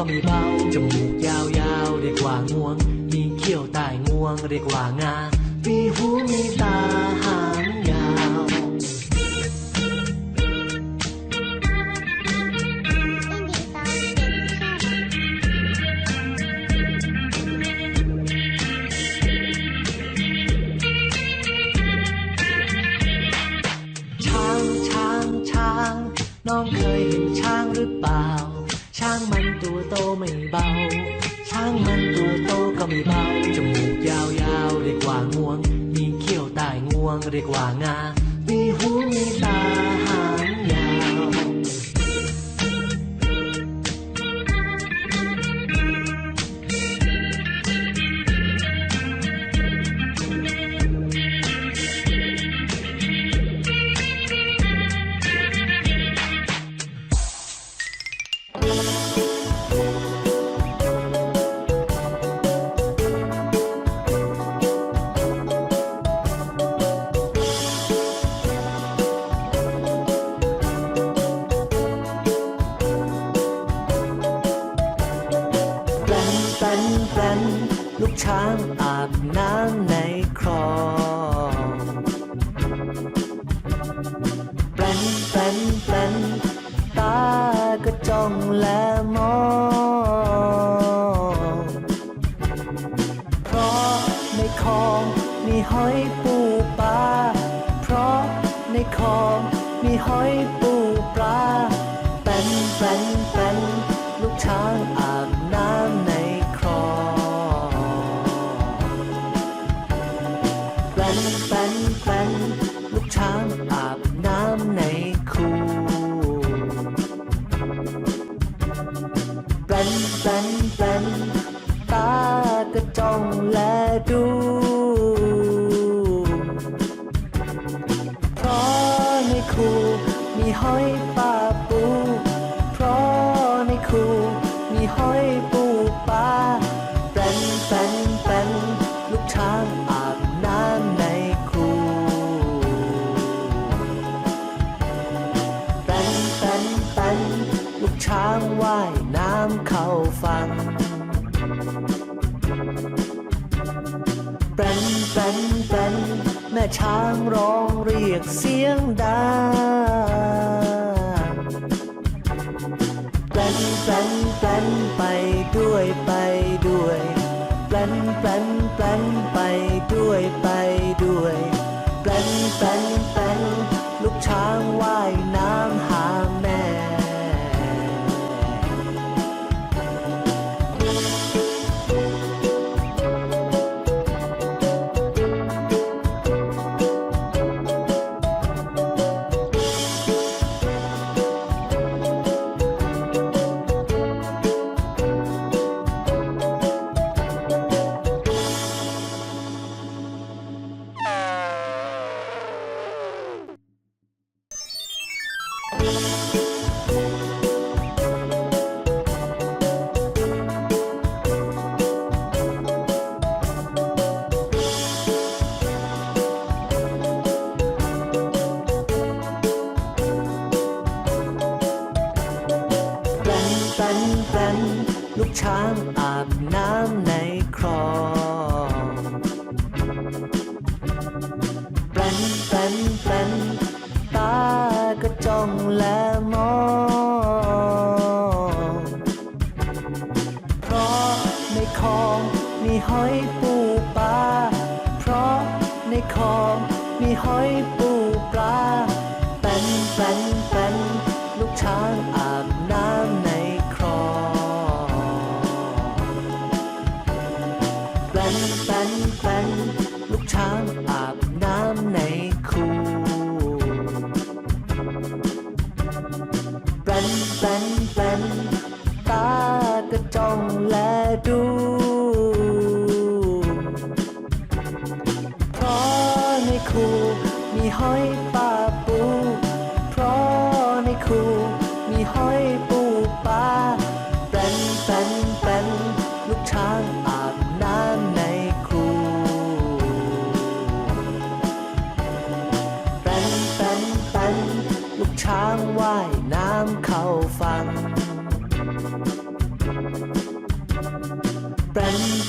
็มีเบ้าจมูกยาวยๆเรียกว่างวง มีเขี้ยวใต้งวง เรียกว่างา มีหูมีตาหางยาว ช้างช้างช้าง น้องเคยเห็นช้างหรือเปล่า ไม่เบา ช้างมันตัวโตก็ไม่เบา จมูกยาวๆเรียกว่างวง มีเขี้ยวใต้งวงเรียกว่างา มีหู Oh. จ้องและดู ร้องเรียกเสียงดังแปลนแปลนแปลนไปด้วย Oh, มีหอยปูปลาแปลนแปลนแปลนลูกช้างอาบน้ำในคลองแปลนแปลนแปลนลูกช้างอาบน้ำในคูแปลนแปลนแปลนตาก็จ้องและดู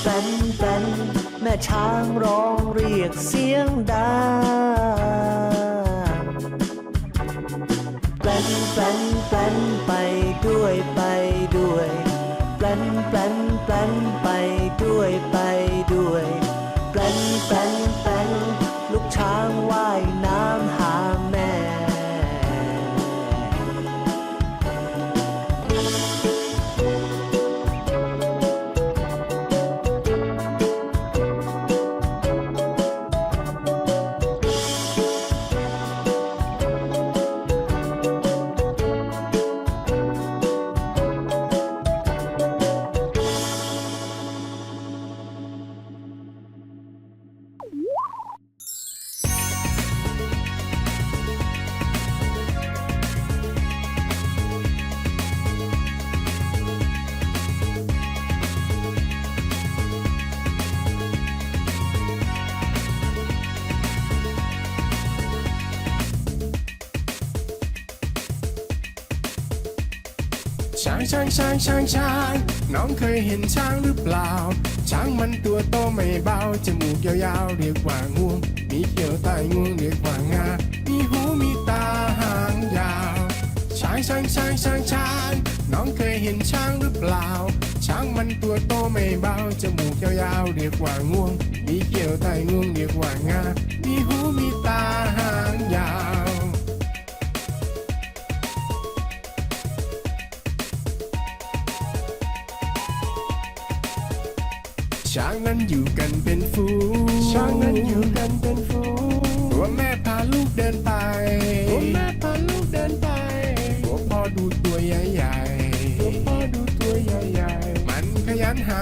แปนแปนแม่ช้างร้องเรียกเสียงดังแปนแปนแปนไปด้วย ช้างช้างช้างช้างช้าง น้องเคยเห็นช้างหรือเปล่า ช้างมันตัวโตไม่เบา จมูกยาวๆเรียกว่างวง มีเขียวใต้งวงเรียกว่างา มีหูมีตาหางยาว ช้างช้างช้างช้างช้าง น้องเคยเห็นช้างหรือเปล่า ช้างมันตัวโตไม่เบา จมูกยาวๆเรียกว่างวง มีเขียวใต้งวงเรียกว่างา มีหู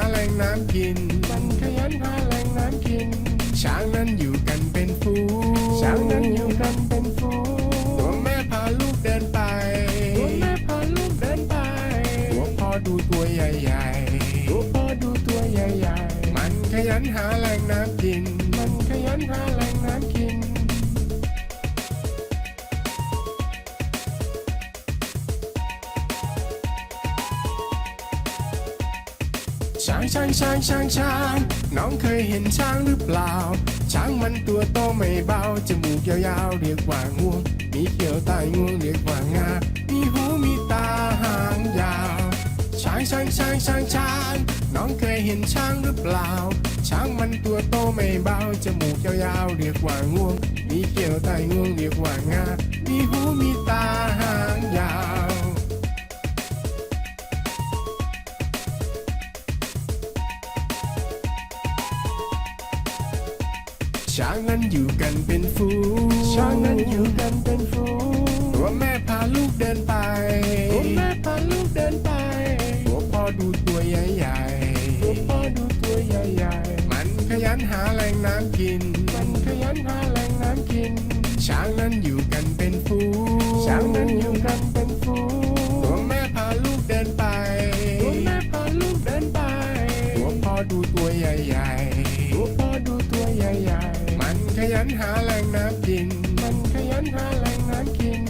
แหล่งน้ำกิน มันขยันหาแหล่งน้ำกิน ช้างนั้นอยู่กันเป็นฝูงช้างนั้นอยู่กันเป็นฝูงตัวแม่พาลูกเดินไปตัวแม่พาลูกเดินไปตัวพ่อดูตัวใหญ่ๆตัวพ่อดูตัวใหญ่ๆมันขยันหาแหล่งน้ำกิน มันขยันหาแหล่ง ช้างช้างช้างช้างน้องเคยเห็นช้างหรือเปล่า ช้างมันตัวโตไม่เบาจมูกยาวๆเรียกว่างวง มีเขียวใต้งวงเรียกว่างา มีหูมีตาหางยาว ช้างช้างช้างช้างช้างน้องเคยเห็นช้างหรือเปล่า ช้างมันตัวโตไม่เบาจมูกยาวๆเรียกว่างวง มีเขียวใต้งวงเรียกว่างา มีหูมีตาหางยาว อยู่กันเป็นฝูงช้างนั้นอยู่กันเป็นฝูงตัวแม่พาลูกเดินไปตัวแม่พาลูกเดินไปตัวพ่อดูตัวใหญ่ๆตัวพ่อดูตัวใหญ่ๆมันขยันหาแหล่งน้ำกิน มันขยันหาแหล่งน้ำกิน ช้างนั้นอยู่กันเป็นฝูงช้างนั้นอยู่กัน ยันหาแหล่งน้ำกิน มันขยันหาแหล่งน้ำกิน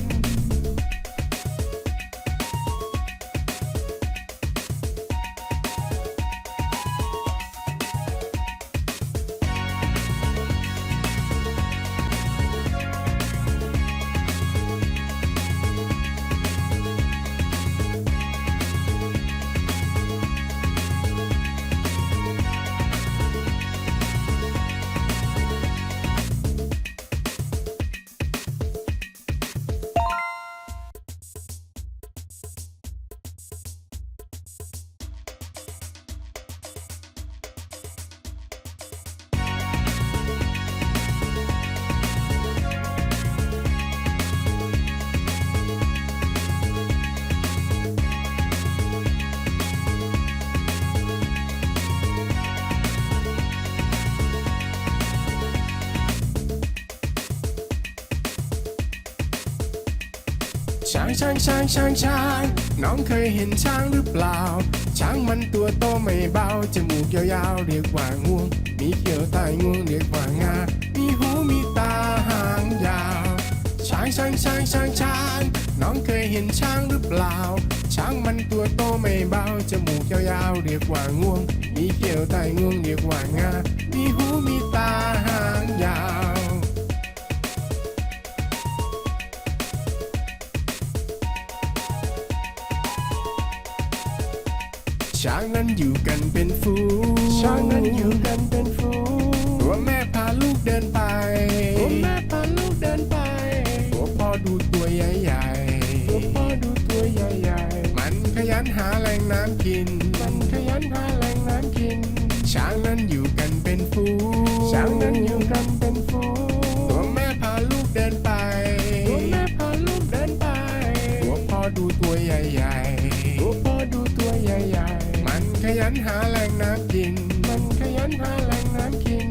ช้างช้างช้างช้างช้างน้องเคยเห็นช้างหรือเปล่า ช้างมันตัวโตไม่เบา จมูกยาวๆเรียกว่างวง มีเขียวใต้งวงเรียกว่างา มีหูมีตาหางยาว ช้างช้างช้างช้างช้างน้องเคยเห็นช้างหรือเปล่า ช้างมันตัวโตไม่เบา จมูกยาวๆเรียกว่างวง มีเขียวใต้งวงเรียกว่างา มีหูมีตาหางยาว อยู่กันเป็นฝูงช้างนั้นอยู่กันเป็นฝูงตัวแม่พาลูกเดินไปตัวแม่พาลูกเดินไปตัวพ่อดูตัวใหญ่ๆตัวพ่อดูตัวใหญ่ๆมันขยันหาแหล่งน้ำกิน มันขยันหาแหล่งน้ำกิน ช้างนั้นอยู่กันเป็นฝูงช้างนั้นอยู่กันเป็นฝูงตัวแม่พาลูกเดินไปตัวแม่พาลูกเดินไปตัวพ่อดูตัวใหญ่ๆตัวพ่อดูตัวใหญ่ๆมันข ยันหาแหล่งน้ำกิน มันขยันหาแหล่งน้ำกิน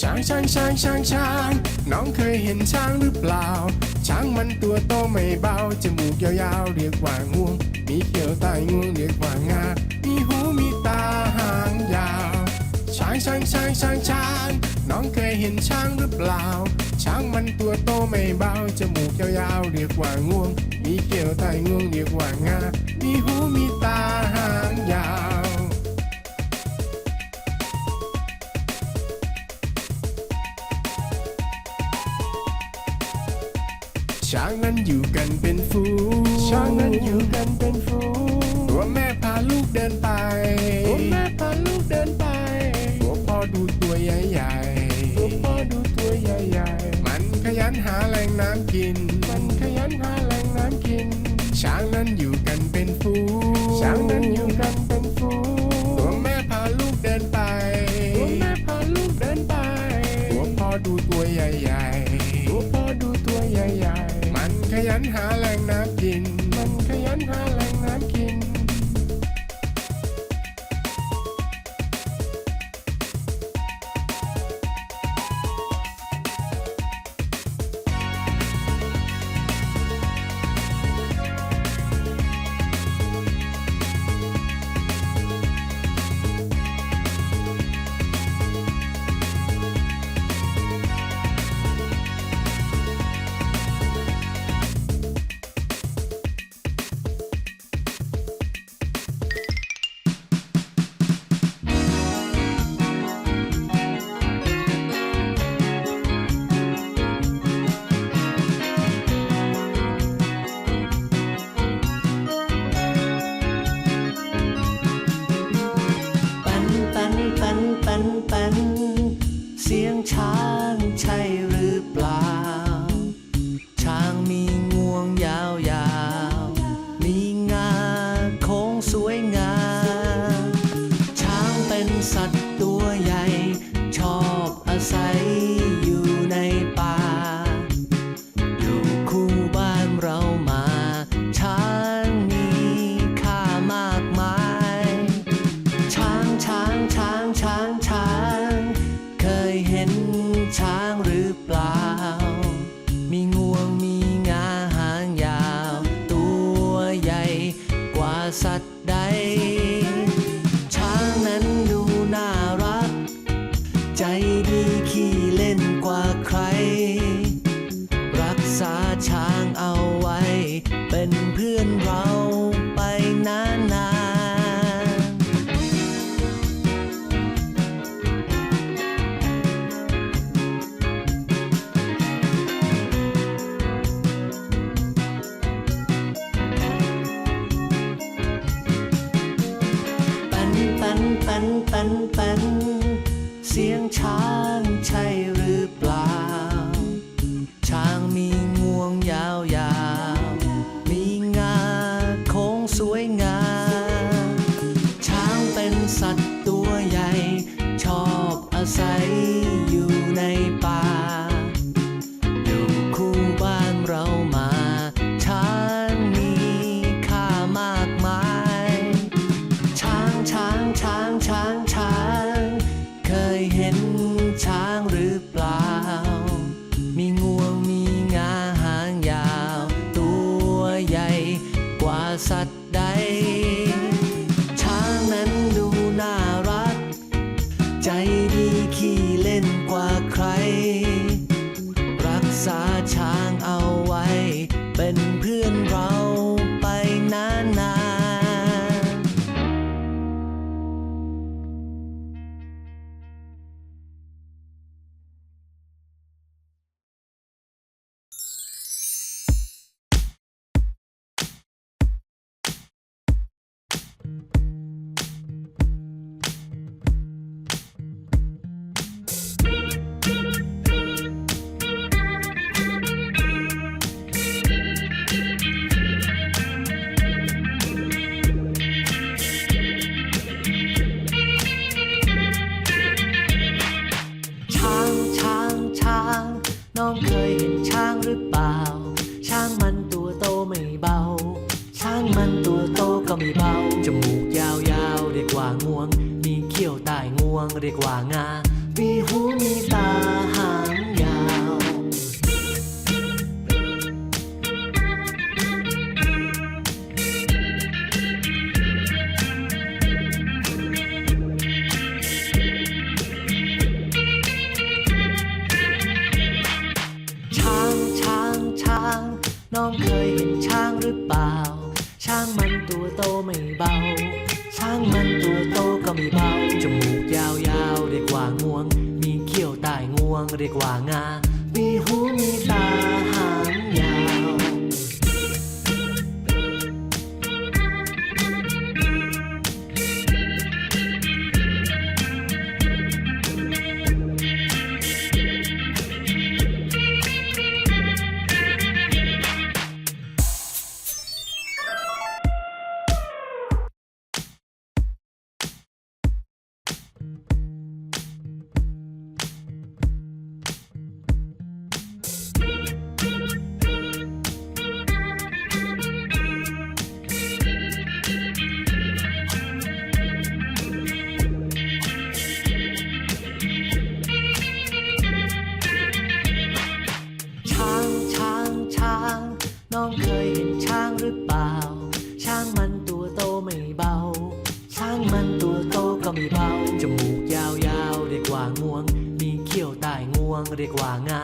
ช้างช้างช้างช้างช้าง น้องเคยเห็นช้างหรือเปล่า ช้างมันตัวโตไม่เบา จมูกยาวๆ เรียกว่างวง มีเขียวใต้งวงเรียกว่างา มีหูมีตาหางยาว ช้างช้างช้างช้างช้าง น้องเคยเห็นช้างหรือเปล่า ช้างมันตัวโตไม่เบา จมูกยาวๆเรียกว่างวง มีเขียวใต้งวงเรียกว่างา มีหูมีตาหางยาวช้างนั้นอยู่กันเป็นฝูงช้างนั้นอยู่กัน ใหญ่ๆมันขยันหาแหล่งน้ำกิน มันขยันหาแหล่งน้ำกิน ช้างนั้นอยู่กันเป็นฝูงช้างนั้นอยู่กันเป็นฝูงตัวแม่พาลูกเดินไป ตัวแม่พาลูกเดินไป ตัวพ่อดูตัวใหญ่ๆ ตัวพ่อดูตัวใหญ่ๆ มันขยันหาแหล่งน้ำกิน มันขยันหาแหล่งน้ำกิน พื่อนเรา มีเขี้ยวใต้งวงเรียกว่างา มีหูมีตาหาง เรียกว่างา มีหูมี ห็นช้างหรือเปล่า ช้างมันตัวโตไม่เบา ช้างมันตัวโตก็ไม่เบา จมูกยาวๆเรียกว่างวง มีเขี้ยวใต้งวงเรียกว่างา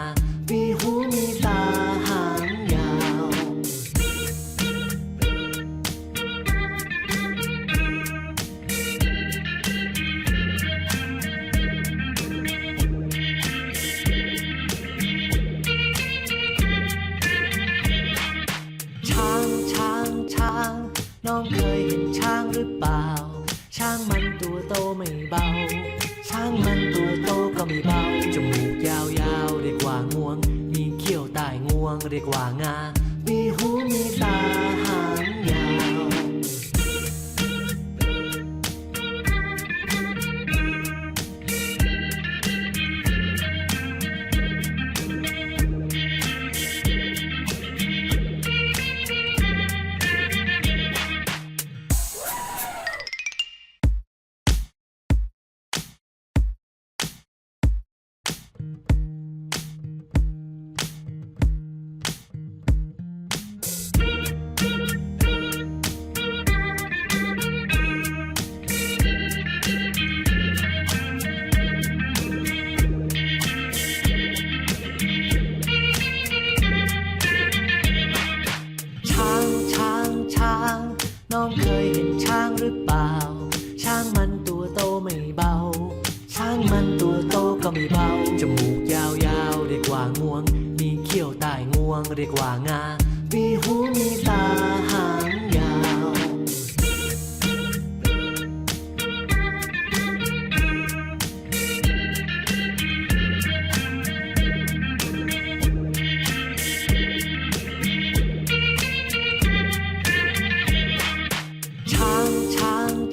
วงเรียกว่างา มีหูมีตาหา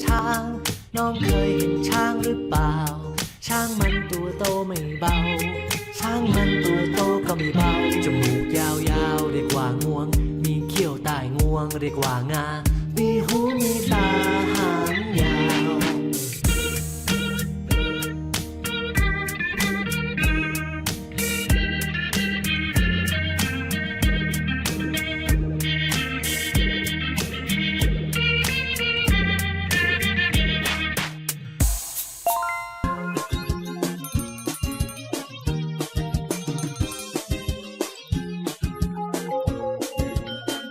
ช้าง น้องเคยเห็นช้างหรือเปล่า ช้างมันตัวโตไม่เบา ช้างมันตัวโตก็ไม่เบา จมูกยาวๆเรียกว่างวง มีเขี้ยวใต้งวงเรียกว่างา มีหูมีตา